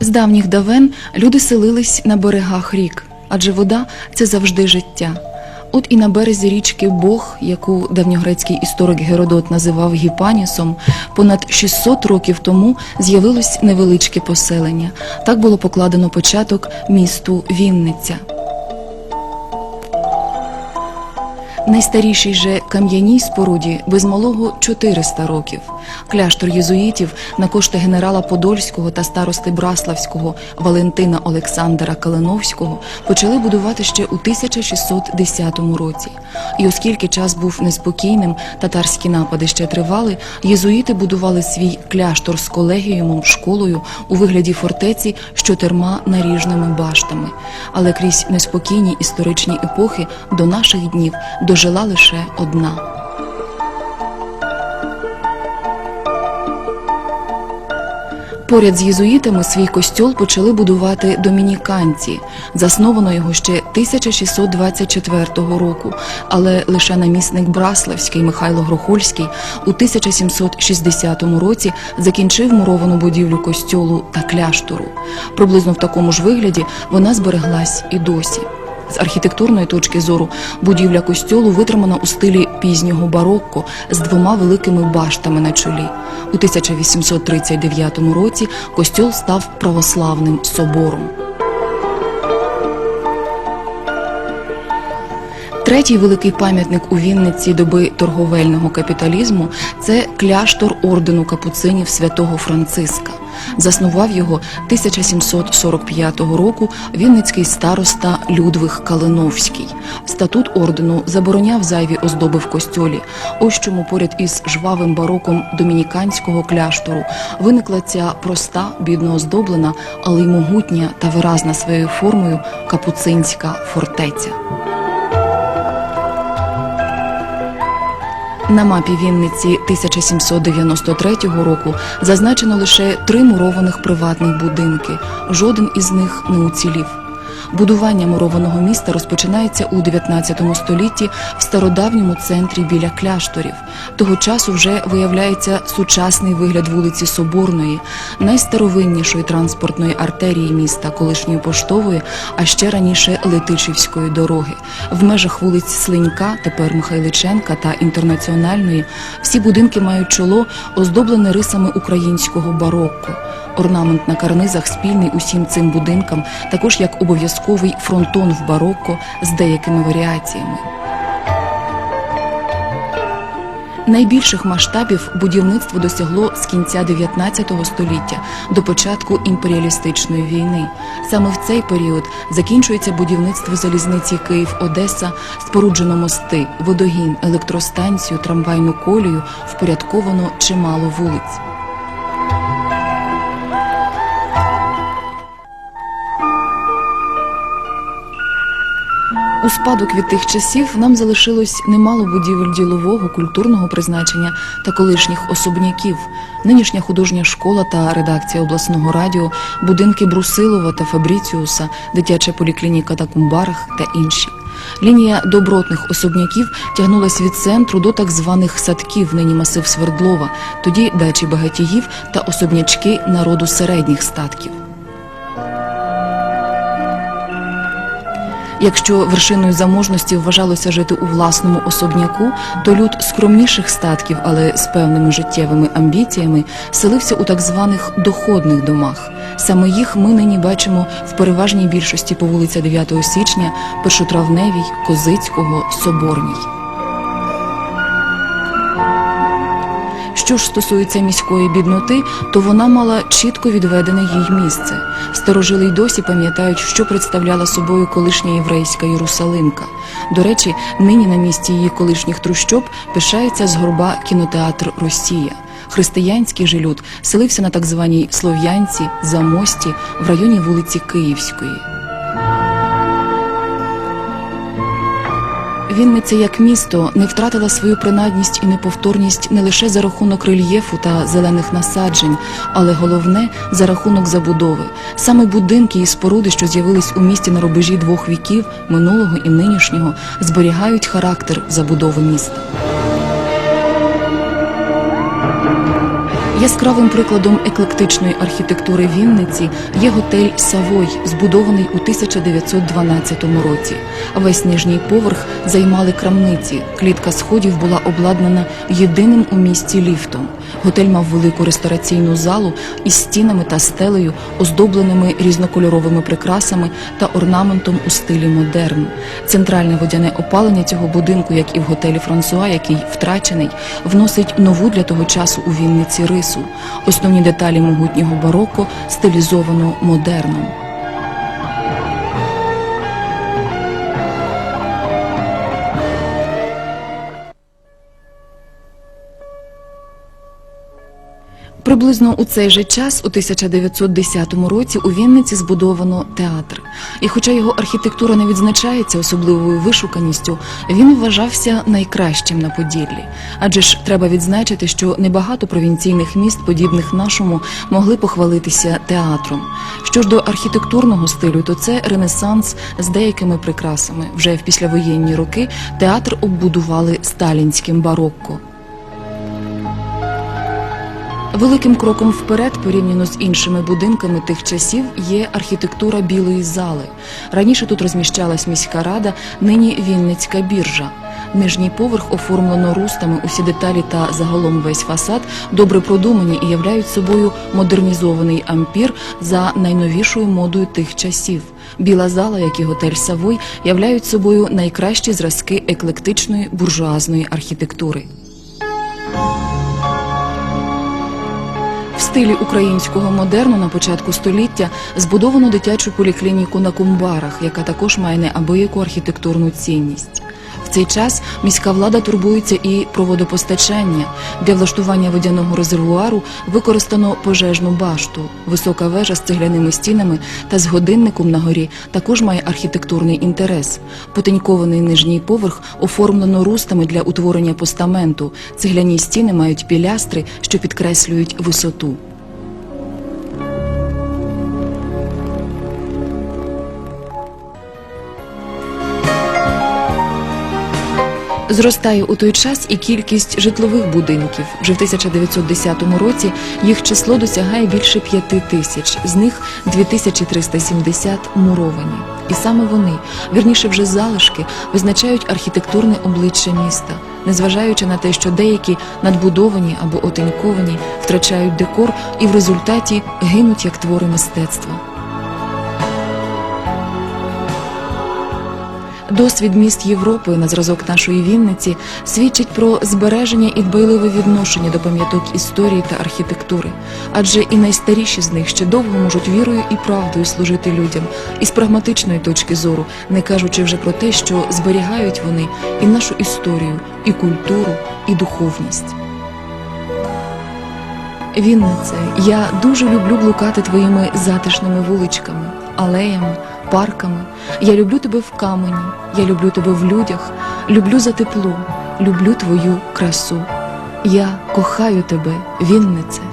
З давніх давен люди селились на берегах рік, адже вода це завжди життя. От і на березі річки Бог, яку давньогрецький історик Геродот називав Гіпанісом, понад 600 років тому з'явилось невеличке поселення. Так було покладено початок місту Вінниця. Найстарішій же кам'яній споруді без малого 400 років. Кляштор єзуїтів на кошти генерала Подольського та старости Браславського Валентина Олександра Калиновського почали будувати ще у 1610 році. І оскільки час був неспокійним, татарські напади ще тривали, єзуїти будували свій кляштор з колегіумом, школою у вигляді фортеці з чотирма наріжними баштами. Але крізь неспокійні історичні епохи до наших днів дожила лише одна. Поряд з єзуїтами свій костьол почали будувати домініканці. Засновано його ще 1624 року, але лише намісник Браславський Михайло Грохольський у 1760 році закінчив муровану будівлю костьолу та кляштору. Приблизно в такому ж вигляді вона збереглась і досі. З архітектурної точки зору будівля костьолу витримана у стилі пізнього барокко з двома великими баштами на чолі. У 1839 році костьол став православним собором. Третій великий пам'ятник у Вінниці доби торговельного капіталізму це кляштор ордену капуцинів святого Франциска. Заснував його 1745 року вінницький староста Людвиг Калиновський. Статут ордену забороняв зайві оздоби в костьолі. Ось чому поряд із жвавим бароком домініканського кляштору виникла ця проста, бідно оздоблена, але й могутня та виразна своєю формою капуцинська фортеця. На мапі Вінниці 1793 року зазначено лише три мурованих приватних будинки. Жоден із них не уцілів. Будування мурованого міста розпочинається у 19 столітті в стародавньому центрі біля кляшторів. Того часу вже виявляється сучасний вигляд вулиці Соборної, найстаровиннішої транспортної артерії міста, колишньої поштової, а ще раніше Летичівської дороги. В межах вулиць Слинька, тепер Михайличенка та інтернаціональної, всі будинки мають чоло, оздоблене рисами українського барокко. Орнамент на карнизах спільний усім цим будинкам, також як обов'язковий фронтон в барокко з деякими варіаціями. Найбільших масштабів будівництво досягло з кінця 19 століття до початку імперіалістичної війни. Саме в цей період закінчується будівництво залізниці Київ-Одеса, споруджено мости, водогін, електростанцію, трамвайну колію, впорядковано чимало вулиць. У спадок від тих часів нам залишилось немало будівель ділового, культурного призначення та колишніх особняків, нинішня художня школа та редакція обласного радіо, будинки Брусилова та Фабріціуса, дитяча поліклініка та Кумбарах та інші. Лінія добротних особняків тягнулась від центру до так званих садків, нині масив Свердлова, тоді дачі багатіїв та особнячки народу середніх статків. Якщо вершиною заможності вважалося жити у власному особняку, то люд скромніших статків, але з певними життєвими амбіціями, селився у так званих доходних домах. Саме їх ми нині бачимо в переважній більшості по вулиця 9 січня, Першотравневій, Козицького, Соборній. Що ж стосується міської бідноти, то вона мала чітко відведене їй місце. Старожили й досі пам'ятають, що представляла собою колишня єврейська Єрусалимка. До речі, нині на місці її колишніх трущоб пишається з горба кінотеатр Росія. Християнський же люд селився на так званій Слов'янці, Замості в районі вулиці Київської. Вінниця як місто не втратила свою принадність і неповторність не лише за рахунок рельєфу та зелених насаджень, але головне за рахунок забудови. Саме будинки і споруди, що з'явились у місті на рубежі двох віків минулого і нинішнього, зберігають характер забудови міста. Яскравим прикладом еклектичної архітектури Вінниці є готель Савой, збудований у 1912 році. Весь нижній поверх займали крамниці. Клітка сходів була обладнана єдиним у місті ліфтом. Готель мав велику рестораційну залу із стінами та стелею, оздобленими різнокольоровими прикрасами та орнаментом у стилі модерн. Центральне водяне опалення цього будинку, як і в готелі Франсуа, який втрачений, вносить нову для того часу у Вінниці рису. Основні деталі могутнього бароко стилізовано модерном. Приблизно у цей же час, у 1910 році, у Вінниці збудовано театр. І хоча його архітектура не відзначається особливою вишуканістю, він вважався найкращим на Поділлі. Адже ж треба відзначити, що небагато провінційних міст, подібних нашому, могли похвалитися театром. Що ж до архітектурного стилю, то це ренесанс з деякими прикрасами. Вже в післявоєнні роки театр оббудували сталінським барокко. Великим кроком вперед, порівняно з іншими будинками тих часів, є архітектура білої зали. Раніше тут розміщалась міська рада, нині Вінницька біржа. Нижній поверх оформлено рустами, усі деталі та загалом весь фасад добре продумані і являють собою модернізований ампір за найновішою модою тих часів. Біла зала, як і готель Савой, являють собою найкращі зразки еклектичної буржуазної архітектури. Стилі українського модерну на початку століття збудовано дитячу поліклініку на Кумбарах, яка також має неабияку архітектурну цінність. Цей час міська влада турбується і про водопостачання. Для влаштування водяного резервуару використано пожежну башту. Висока вежа з цегляними стінами та з годинником на горі також має архітектурний інтерес. Потенькований нижній поверх оформлено рустами для утворення постаменту. Цегляні стіни мають пілястри, що підкреслюють висоту. Зростає у той час і кількість житлових будинків. Вже в 1910 році їх число досягає більше п'яти тисяч, з них 2370 муровані. І саме вони, вірніше вже залишки, визначають архітектурне обличчя міста, незважаючи на те, що деякі надбудовані або отеньковані втрачають декор і в результаті гинуть як твори мистецтва. Досвід міст Європи на зразок нашої Вінниці свідчить про збереження і дбайливе відношення до пам'яток історії та архітектури, адже і найстаріші з них ще довго можуть вірою і правдою служити людям, і з прагматичної точки зору, не кажучи вже про те, що зберігають вони і нашу історію, і культуру, і духовність. Віннице, я дуже люблю блукати твоїми затишними вуличками, алеями, парками. Я люблю тебе в камені, я люблю тебе в людях, люблю за тепло, люблю твою красу. Я кохаю тебе, Віннице.